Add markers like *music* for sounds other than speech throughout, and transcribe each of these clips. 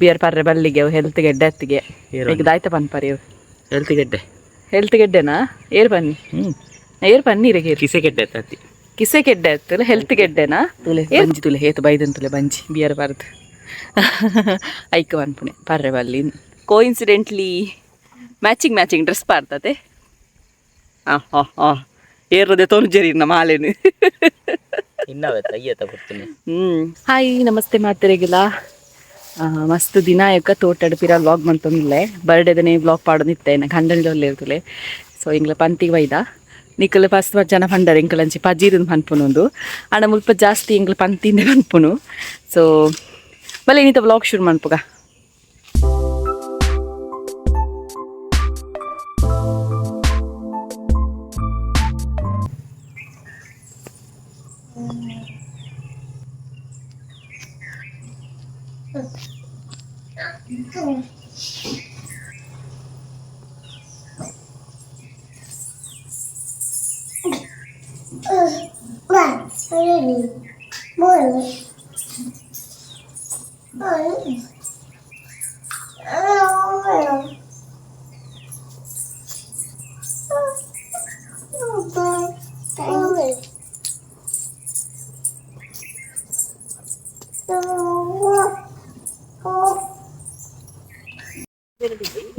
Beer ಪರ್ರೆ ಬಲ್ಲಿಗೆ ಅವು health ಗೆಡ್ಡೆ ಹತ್ತಿಗೆ ಈಗ ದಾಯ್ತ ಪನ್ಪರಿ ಅವು ಹೆಲ್ತ್ ಗೆಡ್ಡೆ ಹೆಲ್ತ್ ಗೆಡ್ಡೆನಾ ಏರ್ ಪನ್ನಿ ಹ್ಮ್ ಏರ್ ಪನ್ನೀರಿಗೆ ಏರ್ ಕಿಸೆ ಗೆಡ್ಡೆ ತತ್ತಿ ಕಿಸೆ ಗೆಡ್ಡೆ ಹತ್ತಲ್ಲ ಹೆಲ್ತ್ ಗೆಡ್ಡೆನಾ ತುಲೆ ಬಂಜಿ ತುಲೆ ಹೇತು ಬೈದನ್ ತುಲೆ ಬಂಜಿ ಬಿಯರ್ ಬಾರ್ದು ಐಕ ಅನ್ಪುಣೆ ಪರ್ರೆ ಬಲ್ಲಿ coincidentally matching matching dress ಪಾರ್ತತೆ ಹಾಂ ಹಾಂ ಹಾಂ ಏರದೆ ತೋರ್ಜರಿ ನಮ್ಮ ಮಾಲೆನು ಇನ್ನವೇ ಅಯ್ಯತ ಬರ್ತೀನಿ ಹ್ಮ್. ಹಾಯ್ ನಮಸ್ತೆ ಮಾತಿರೆಗಿಲ್ಲ. ಮಸ್ತ್ ದಿನ ತೋಟಡ್ ಪಿರ ವ್ಲಾಗ್ ಮಂತೊಂದಿಲ್ಲೆ ಬರ್ಡೇದನೆ ವ್ಲಾಗ್ ಪಾಡೋದಿತ್ತೆ ನಾ ಗಂಡನಿಲ್ಲ ಇರ್ತಲೆ ಸೊ ಇಂಗ್ಲ ಪಂತಿಗೆ ವೈದ. ನಿಕ್ಕಲು ಫಸ್ಟ್ ಜನ ಪಂಡರ್ ಇಂಕಲಂಚಿ ಪಜೀರನ್ ಪನ್ಪುನೊಂದು ಅಣ್ಣ ಮುಲ್ಪ ಜಾಸ್ತಿ ಇಂಗ್ಲ ಪಂತಿಂದೆ ಪನ್ಪುನು. ಸೊ ಬಲೆ ಇನ್ನಿತ ವ್ಲಾಗ್ ಶುರು ಮನ್ಪುಗ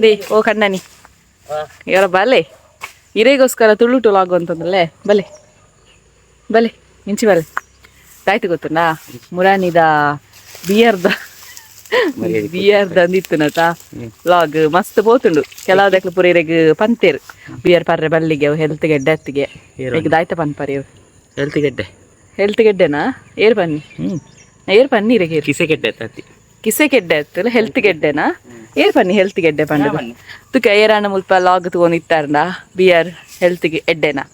ದೇ ಓ ಕಣ್ಣನಿ ಇವರ ಬಲೆ ಇರೇಗೋಸ್ಕರ ತುಳುಟು ಲಾಗು ಅಂತಂದ್ರಲ್ಲೇ ಬಲೆ ಬಲೆ ಮಿಂಚಿ ಬಲೆ ತಾಯ್ತು ಗೊತ್ತುಂಡಾ ಮುರಾನಿದ ಬಿಯರ್ದ ಬಿಯರ್ ಅಂದಿತ್ತು ನಟ ಲಾಗ್ ಮಸ್ತ್ ಪೋತುಂಡು ಕೆಲವದಕ್ಕೆ ಪೂರ ಇರೆಗ್ ಪಂತೇರು. ಬಿಯರ್ ಪರ್ರೆ ಬಲ್ಲಿಗೆ ಅವು ಹೆಲ್ತ್ ಗೆಡ್ಡೆ ಅತ್ತಿಗೆ. ಈಗ ದಾಯ್ತ ಪನ್ಪರಿ ಅವು ಹೆಲ್ತ್ ಗೆಡ್ಡೆ. ಹೆಲ್ತ್ ಗೆಡ್ಡೆನಾ? ಏರ್ ಬನ್ನಿ. ಏರ್ ಪನ್ನಿ ಇರೆಗೆ ಕಿಸೆ ಗೆಡ್ಡೆ ಅತ್ತಿ ಕಿಸೆ ಗೆಡ್ಡೆ ಅತ್ತಲ್ಲ ಹೆಲ್ತ್ ಗೆಡ್ಡೆನಾ? ಏರ್ ಪನ್ನಿ ಹೆಲ್ತ್ ಗೆಡ್ಡೆ ಪಂಡ ತುಕ ಏರಾಣ ಮುಲ್ಪ ಲಾಗ್ ತಗೊಂಡಿತ್ತಾರ ಬಿಯರ್ ಹೆಲ್ತ್ ಎಡ್ಡೆನಾ?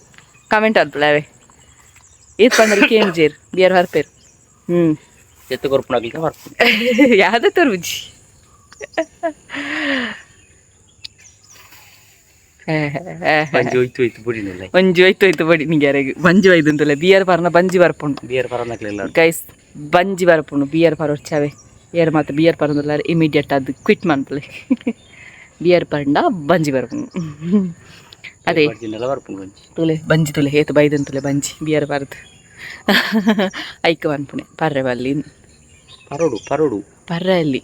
ಕಮೆಂಟ್ ಅಲ್ಪಲವೇ ಇದು ಪಂದ್ರೆ ಕೇಂಜೇರ್ ಬಿಯರ್ ಹರ್ಪೇರ್ ಎತ್ತ ಕೊರ್ಪುನ ಕೊರ್ಪುಣಾಗ್ಲಿಕ್ಕೆ ಬರ್ತೀನಿ ಯಾವುದೇ ತೋರ್ ಬುಜ್ಜಿ ಮಂಜು ಆಯ್ತು ಆಯ್ತು ಬಡಿ ನಿಂಗೆ ಯಾರಿಗೆ ಮಂಜು ಆಯ್ತು ಅಂತಲ್ಲ ಬಿಯರ್ ಪರನ ಬಂಜಿ ಬರ್ಪುಂಡು ಬಿಯರ್ ಬಂಜಿ ಬರ್ಪುಂಡು ಬಿಯರ್ ಪರ ಹೊಡ್ಚಾವೆ ಏರ್ ಮಾತ್ರ ಬಿಯರ್ ಪರಂದಿಲ್ಲ ಇಮಿಡಿಯೇಟ್ ಅದು ಕ್ವಿಟ್ ಮಾಡ್ಬಿಡಿ ಬಿಯರ್ ಪರಂಡ ಬಂಜಿ ಬರ್ಪುಂಡು ಅದೇ. ಬರ್ಜಿನೆಲ್ಲ ಬರ್ಪುಣ್ ಬಂಜಿ ತುಲೆ ಬಂಜಿ ತುಲೆ ಹೇತು ಬೈದನ್ ತುಲೆ ಬಂಜಿ ಬಿಯರ್ ಬರ್ದು ಐಕ ಅನ್ಪುಣೆ ಪರ್ರೆ ಬಲ್ಲಿ ಪರೋಡು ಪರೋಡು. ಪರ್ರೆ ಅಲ್ಲಿ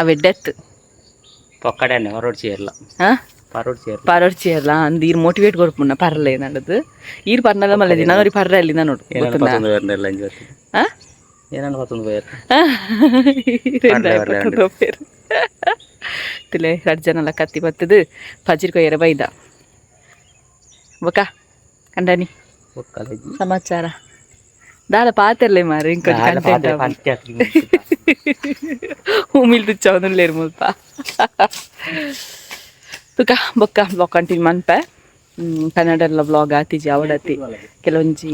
ಅವೆ ಡೆತ್. ಪೊಕ್ಕಡೆನೆ ಹೊರಡು ಸೇರ್ಲ ಹಾಂ? ಪರೋಡು ಸೇರ್ಲ ಪರಡ್ಚಿ ಅಲ್ಲ ಅಂದ್ ಈರ್ ಮೋಟಿವೇಟ್ ಕೊಡ್ಪುಣ್ಣ ಪರ್ಲೆ ನಡದು. ಈರ್ ಪರ್ನಲ್ಲ ಮಲ್ಲದಿ ನಾನು ಪರ್ರೆ ಅಲ್ಲಿ ನೋಡು ಏನಾನು ಗೊತ್ತುಂಡಾ? ಪತ್ತೊಂದು ಬೇರ್ನೆಲ್ಲ ಇಂಜಿ ಬರ್ತೀನಿ ಆ? ಏನಾನು ಪತ್ತೊಂದು ಬೇರ್ ಇರೆಂದ ಇಪ್ಪತ್ತೊಂದು ಪೇರು. ತಿಲೆ ಎರಡು ಜನ ಎಲ್ಲ ಕತ್ತಿ ಬತ್ತದು ಪಜಿರ್ ಕೊಯ್ಯರ ಬೈದ. ಸಮಾಚಾರ. ದಾದ ಪಾತೆರ್ಲೆ ಮಾರು ಇಂಕೊಂದು ಕಂಟೆಂಟ್ ಪಂಚ ಹೂಮಿಲ್ ತುಚ್ಚವನುಲ್ಲೇರು ಮುಲ್ಪ *laughs* ತುಕ ಬೊಕ್ಕ ಬ್ಲಾಗ್ ಕಂಟಿನ್ಯೂ ಮನ್ಪೆ ಕನ್ನಡಲ್ಲ ಬ್ಲಾಗ್ ಆತಿಜಿ ಅವಡತಿ. ಕೆಲವೊಂಜಿ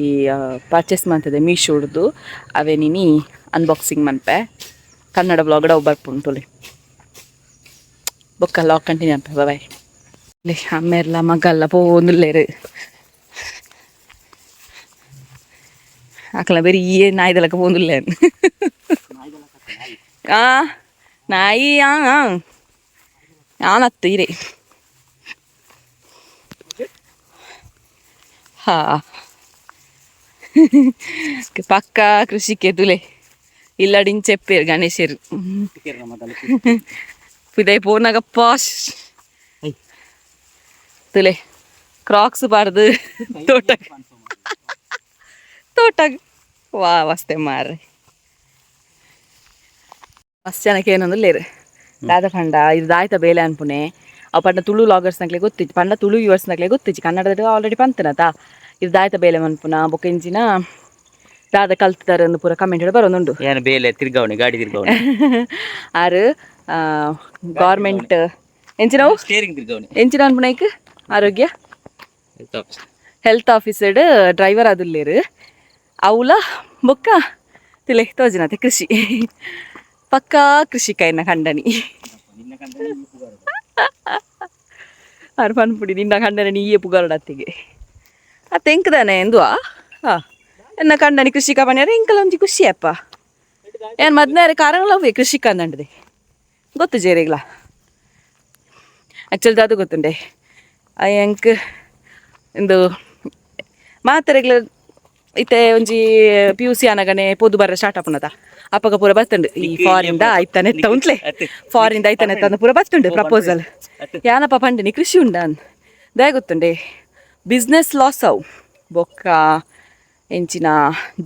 ಪರ್ಚೇಸ್ ಮಾಡ್ತದೆ ಮೀಶೋಡ್ದು. ಅವೇ ನೀನಿ ಅನ್ಬಾಕ್ಸಿಂಗ್ ಮನ್ಪೆ ಕನ್ನಡ ಬ್ಲಾಗ್ಡ ಅವು ಬರ್ಪುಂಟುಲಿ ಬೊಕ್ಕ ಲಾಗ್ ಕಂಟಿನ್ಯೂ ಅನ್ಪೆ ಬಾಯ್ ಇಲ್ಲಿ ಅಮ್ಮೆರ್ಲ ಮಗಲ್ಲ ಪೋನುಲ್ಲೇರು ಅಕ್ಲ ಬೇರೆ ಈ ನಾಯ್ದಲಕ ಪೋನುಲ್ಲೆ ಆ ನಾಯಿ ಆ ಆನತ್ತು ಇರೆ ಹಾ ಪಕ್ಕ ಕೃಷಿಕೆ ತುಲೆ ಇಲ್ಲಡಿನ್ ಚೆಪ್ಪೇರು ತುಲೆ ಕ್ರಾಕ್ಸ್ ಬಾರ್ದು ತೋಟ ತೋಟ ವಾ ವಸ್ತೆ ಮಾರ್ರಿ ಮಸ್ತ್ ಜನಕ್ಕೆ ಏನೊಂದು ಲೇರು ದಾದ ಪಂಡ ಇದು ದಾಯ್ತ ಬೇಲೆ ಅನ್ಪುನೆ ಅವು ಪಂಡ ತುಳು ಲಾಗರ್ಸ್ನಾಗ್ಲೆ ಗೊತ್ತಿತ್ತು ಪಂಡ ತುಳು ವ್ಯೂವರ್ಸ್ನಾಗ್ಲೆ ಗೊತ್ತಿತ್ತು ಕನ್ನಡದ ಆಲ್ರೆಡಿ ಪಂತನತ ಇದು ದಾಯ್ತ ಬೇಲೆ ಮನ್ಪುನ ಬೊಕ ಇಂಚಿನ ದಾದ ಕಲ್ತಿದ್ದಾರೆ ಒಂದು ಪೂರ ಕಮೆಂಟ್ ಹೇಳಿ ಬರೋದುಂಡು ಏನು ಬೇಲೆ ತಿರ್ಗಾವಣೆ ಗಾಡಿ ತಿರ್ಗಾವಣೆ ಆರು ಗೌರ್ಮೆಂಟ್ ಎಂಚಿನವು ಸ್ಟೇರಿಂಗ್ ತಿರ್ಗಾವಣೆ ಎಂಚಿನ ಅನ್ಪುನೈಕ್ ಆರೋಗ್ಯ? ಹೆಲ್ತ್ ಆಫೀಸರ್ಡ್ ಡ್ರೈವರ್ ಅದುಲ್ಲೇರು ಅವಲ ಬೊಕ್ಕ ತಿಲೆ ತೋಜಿನತೆ ಕೃಷಿ. ಪಕ್ಕಾ ಕೃಷಿಕಾಯಿನ ಕಂಡನಿ ಅವ್ರು ಪುಡಿ ನಿನ್ನ ಕಂಡನೆ ನೀಯೇ ಪುಗಾರಡತ್ತಿಗೆ ಆ ಎಂಕದಾನೆ ಎಂದುವಾ? ಹಾ ಎನ್ನ ಕಂಡನಿ ಕೃಷಿಕ ಎಂಕಲ ಒಂಜಿ ಖುಷಿ ಅಪ್ಪ. ಏನು ಮದ್ನಾರೆ ಕಾರಣಗಳವೇ ಕೃಷಿಕ ಅಂದಂಡದೆ ಗೊತ್ತು ಜೇರಿಗ್ಲ? ಆ್ಯಕ್ಚುಲಿ ಅದು ಗೊತ್ತುಂಡೆ. ಎಂಕ್ ಇಂದು ಮಾತ್ರೆಗ್ಲ ಇತ್ತೆ ಒಂಜಿ ಪಿ ಯು ಸಿ ಆನಗನೆ ಪೊದು ಬರ ಸ್ಟಾರ್ಟ್ ಆಪುನದ ಅಪ್ಪಗ ಪೂರ ಬರ್ತುಂಡು. ಈ ಫಾರಿಂದ ಐತನೆ ಉಂಟ್ಲೆ. ಫಾರಿಂದ ಆಯ್ತಾನೆ ಎತ್ತ ಪೂರ ಬರ್ತುಂಡು ಪ್ರಪೋಸಲ್ ಯಾನಪ್ಪ ಪಂಡಿನಿ ಕೃಷಿ ಉಂಡಾನ್. ದಯ ಗೊತ್ತುಂಡೆ. ಬಿಸ್ನೆಸ್ ಲಾಸ್ ಅವು. ಬೊಕ್ಕ ಎಂಚಿನ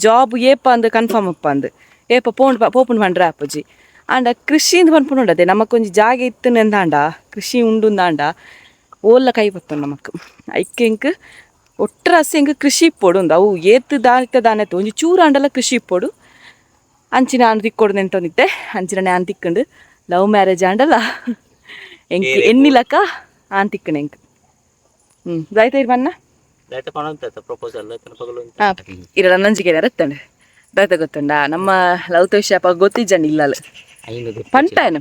ಜಾಬ್ ಏಪ ಅಂದ್ ಕನ್ಫರ್ಮ್ ಅಪ್ಪ ಅಂದ್. ಏಪ ಪೋಂಡ್ ಪೋಪುಂಡು ಪಂಡ್ರೆ ಆಪುಜಿ ಆಂಡ ಕೃಷಿಂದ ಪನ್ಪುಂಡದೆ ನಮಕೊಂಜಿ ಜಾಗ ಇತ್ತು ಎಂದಾಂಡ ಕೃಷಿ ಉಂಡುಂದಾಂಡ ಓಲ್ಲ ಬತ್ತು ನಮಕ್. ಐಕ್ಕೆ ಇಂಕ್ ಒಟ್ಟರಸಿ ಇಂಕ್ ಕೃಷಿ ಇಪ್ಪೊಡು ಉಂದು ಅವು ಏತ್ ದಾನಿತ ದಾನೆತ್ತು ಒಂಜಿ ಚೂರು ಆಂಡಲ ಕೃಷಿ ಇಪ್ಪೊಡು ಅಂಚಿನ ನಾನು ತಿಕ್ಕೊಡು ನೆಂಟೊಂದಿತ್ತೆ ಅಂಚಿನ ನಾನು ತಿಕ್ಕಂಡು ಲವ್ ಮ್ಯಾರೇಜ್ ಆಂಡಲ್ಲ ಎಂಕ್ ಎನ್ನಿಲಕ? ಆನ್ ತಿಕ್ಕಣ ಎಂಕ್ ಹ್ಞೂ ದಾಯ್ತ ಇರ್ ಆ, ಇರಲ್ಲ ನಂಜಿಗೆ ರತ್ತಂಡೆ ದಾಯ್ತ ಗೊತ್ತುಂಡ? ನಮ್ಮ ಲವ್ ಲವತೋಷ ಗೊತ್ತಿಜ್ಜಂಡು ಇಲ್ಲಲ್ಲ ಪಂಟನ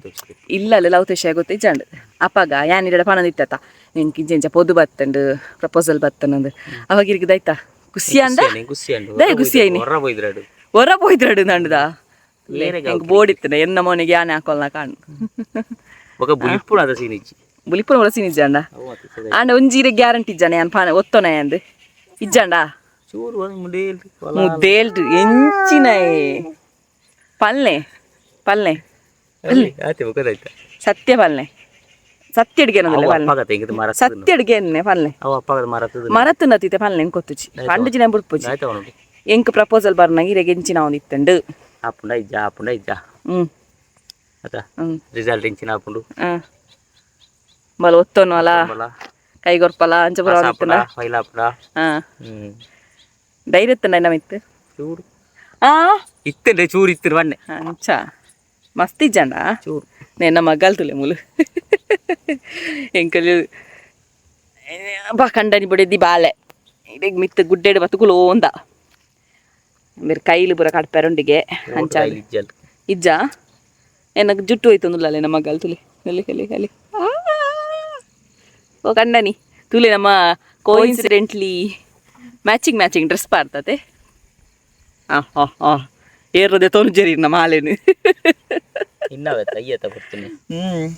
ಇಲ್ಲ ಲೌತೇಶ ಗೊತ್ತೆ ಇಜ್ಜಂಡ್ ಅಪ್ಪಾಗ ಯಾನಿಡ ಪಣದ ಇತ್ತತ ನಿನ್ಗೆ ಇಂಚೆಂಚ ಪೊದು ಬತ್ತಂಡು ಪ್ರಪೋಸಲ್ ಬತ್ತನಂದು ಅವಾಗ ಇರ್ಗಿದ ಆಯ್ತಾ? ಖುಷಿ ಅಂದ? ಖುಷಿ ಐನಿ ಹೊರ ಪೋಯ್ದ್ರಡು ನಂಡ್ದ? ಬೋರ್ಡ್ ಇತ್ತನ ಎನ್ನ ಮೋನಿಗೆ ಯಾನೆ ಹಾಕೊಲ್ಲ ಕಾಣ್. ಬುಲಿಪುರ ಒಳಸಿ ನಿಜಾಂಡ ಆಂಡ ಒಂಜೀರೆ ಗ್ಯಾರಂಟಿ ಇಜ್ಜಾನೆ ಯಾನ್ ಪಾನ ಒತ್ತೋನ ಯಾಂದು ಇಜ್ಜಾಂಡ ಮುದ್ದೇಲ್ರಿ ಪಲ್ಲೆ ಪಲ್ಲೆ ಆತೆ ಗೊತ್ತಾಯ್ತಾ ಸತ್ಯ ಪಾಲನೆ. ಸತ್ಯ ಅಡಿಗೆನದಲ್ಲ ಪಾಲನೆ. ಸತ್ಯ ಅಡಿಗೆನೆ ಪಾಲನೆ. ಮರತ್ತು ನತ್ತಿತೆ ಪಾಲನೆ ಗೊತ್ತುಜಿ ಪಂಡು ಜಿನ ಬುಡ್ಪುಜಿ ಎಂಕ್ ಪ್ರಪೋಸಲ್ ಬರ್ನಾಗ ಇರೆಗೆ ಇಂಚಿನ ಅವನು ಇತ್ತಂಡು. ಆಪುಂಡ ಇಜ್ಜ ಆಪುಂಡ ಇಜ್ಜ. ಹ್ಮ್. ಅದ ರಿಸಲ್ಟ್ ಇಂಚಿನ ಆಪುಂಡು ಬಲ ಒತ್ತೋನು ಅಲ್ಲ ಕೈಗೊರ್ಪಲ ಅಂಚಪುರ ಫೈಲಾಪುರ ಹ್ಮ್. ಧೈರ್ಯ ಇತ್ತಂಡ ನಮಿತ್ತು ಚೂರು. ಆ? ಇತ್ತಂಡೆ ಚೂರು ಇತ್ತಿರು ಬನ್ನೆ ಅಂಚಾ. ಮಸ್ತಿ ಜನ. ಚೂರು. ನೆನ್ನ ಮಗಲ್ ತುಲೆ ಮುಲು. ಎಂಕಲ್ ಬಾ ಕಂಡನಿ ಬಿಡಿದ್ದಿ ಬಾಲೆ. ಇಡೀಗ ಮಿತ್ ಗುಡ್ಡೆಡ್ ಬತ್ತುಗುಲು ಓಂದ ಬೇರೆ ಕೈಲಿ ಬುರ ಕಡ್ಪೆರೊಂಡಿಗೆ ಅಂಚಾಲಿ ಇಜ್ಜ? ಏನಕ್ಕೆ ಜುಟ್ಟು ಹೋಯ್ತು ನಮ್ಮ ಮಗಲ್ ತುಲಿ. ಅಲ್ಲಿ ಅಲ್ಲಿ ಅಲ್ಲಿ ಓ ಕಂಡನಿ. ತುಲಿ ನಮ್ಮ coincidentally matching matching dress ಪಾರ್ತತೆ ಹಾಂ ಹಾಂ ಹಾಂ. ಏರ್ರದೆ ತೋರ್ಜರಿ ನಮ್ಮ ಹಾಲೇನು. ಇನ್ನವೇ ತಯ್ಯತ ಕೊಡ್ತೀನಿ. ಹ್ಞೂ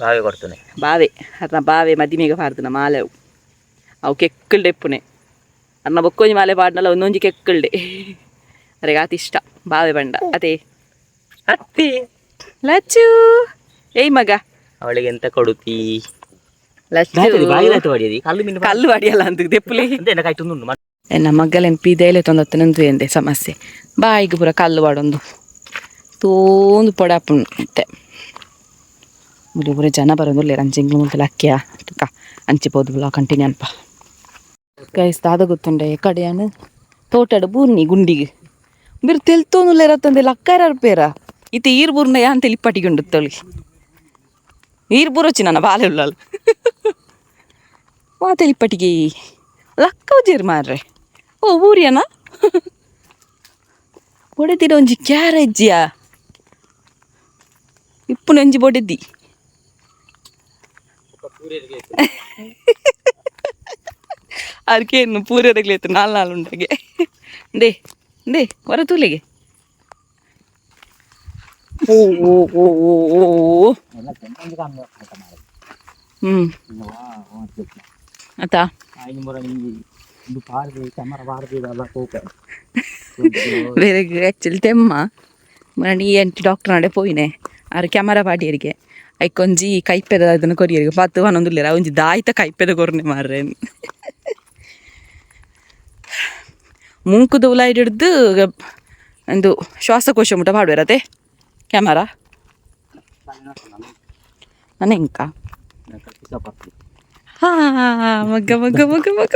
ಬಾವೆ ಕೊಡ್ತೀನಿ. ಬಾವೆ ಅರ್ನ ಬಾವೆ ಮದಿಮೇಗ ಪಾರ್ದು ನಮ್ಮ ಹಾಲೆವು ಅವು. ಕೆಕ್ಕಲ್ಡೆ ಎಪ್ಪುನೆ. ಅನ್ನ ಬೊಕ್ಕೊಂಜಿ ಮಾಲೆ ಪಾಡ್ನಲ್ಲ ಒಂದೊಂಜಿ ಕೆಕ್ಕಲ್ಡೆ. ಅರೆಗೆ ಆತ ಇಷ್ಟ ಬಾವೆ ಬಂಡ. ಅತೆ. ಅತ್ತಿ. ಲಚ್ಚು. ಏಯ್ ಮಗ. ಅವಳಿಗೆ ಎಂತ ಕೊಡುತ್ತೀ? ಲಚ್ಚು. ಕಲ್ಲು ಅಡಿಯಲ್ಲ ಅಂತ ದೆಪ್ಪುಲೆ. ಎನ್ನ ಮಗ್ಗಲೆನ್ ಪೀದೇಲೆ ತೊಂದತ್ತು ನಂದು ಎಂದೆ ಸಮಸ್ಯೆ. ಬಾಯಿಗೆ ಪೂರ ಕಲ್ಲು ಬಾಡೊಂದು. ತೋಂದು ಪೊಡಾಪುಣ್ ಇತ್ತೆ ಬುರಿ ಬುರಿ ಜನ ಬರೋದಿಲ್ಲ ಅಂಚಿಂಗ್ಲು ಮುಂತಲ ಅಕ್ಕಿಯ ತುಕ ಅಂಚಿಬೋದು ಬುಲ ಕಂಟಿನ್ಯೂ ಅನ್ಪ ಗೈಸ್, ದಾದ ಗೊತ್ತುಂಡೆ ಕಡೆಯನ್ನು ತೋಟಡು ಬೂರ್ನಿ ಗುಂಡಿಗೆ. ಬಿರು ತೆಲ್ತೋನುಲ್ಲ ಇರತ್ತಂದೆ ಲಕ್ಕಾರ ಪೇರ. ಇತ್ತೆ ಈರ್ ಬೂರ್ನ ಯಾನ್ ತೆಲಿ ಪಟಿಗೊಂಡು ತೊಳಿ ಈರ್ ಬೂರೊಚ್ಚಿ ನನ್ನ ಬಾಲೆ ಉಳ್ಳಲ್ಲ ವಾ *laughs* ತೆಲಿ ಪಟಿಗೆ ಲಕ್ಕ ಉಜೇರ್ ಮಾರ್ರೆ. ಓ ಊರಿಯನ? ಬೊಡೆದಿರ ಒಂಜಿ ಕ್ಯಾರೆಜ್ಜಿಯ ಇಪ್ಪು ನಂಜಿ ಬೊಡೆದ್ದಿ ಅದಕ್ಕೇನು ಪೂರೈಗ್ಲೈತೆ ನಾಲ್ ನಾಲ್ ಉಂಡಗೆ ದೇ ದೇ ಹೊರ ತೂಲಿಗೆ. ಓ ಓ ಓ ಓ ಓ ಓ. ಹ್ಞೂ *laughs* ಬೇರೆ ಆ್ಯಕ್ಚುಲಿ ತೆಮ್ಮ ಮನಿ ಎಂಟಿ ಡಾಕ್ಟರ್ ನಡೆ ಪೋಯಿನೆ. ಆರು ಕ್ಯಾಮರಾ ಪಾಡಿಯರಿಗೆ. ಐಕೊಂಜಿ ಕೈಪೆದ ಅದನ್ನು ಕೊರಿಯರಿಗೆ. ಪತ್ತು ಹನ್ನೊಂದುಲ್ಲೇರ ಒಂಜಿ ದಾಯ್ತ ಕೈಪೆದ ಕೊರ್ನೆ ಮಾರ್ರೆ. *laughs* ಮುಂಕುದ ದೂಲ ಹಿಡ್ದು ಒಂದು ಶ್ವಾಸಕೋಶ ಮುಟ ಪಾಡ್ಬೇರತೆ ಕ್ಯಾಮರಾ ನನ್ನ ಹೆಂಕ? ಹಾ ಮಗ್ಗ ಮಗ್ಗ ಮಗ್ಗ ಮಗ್ಗ.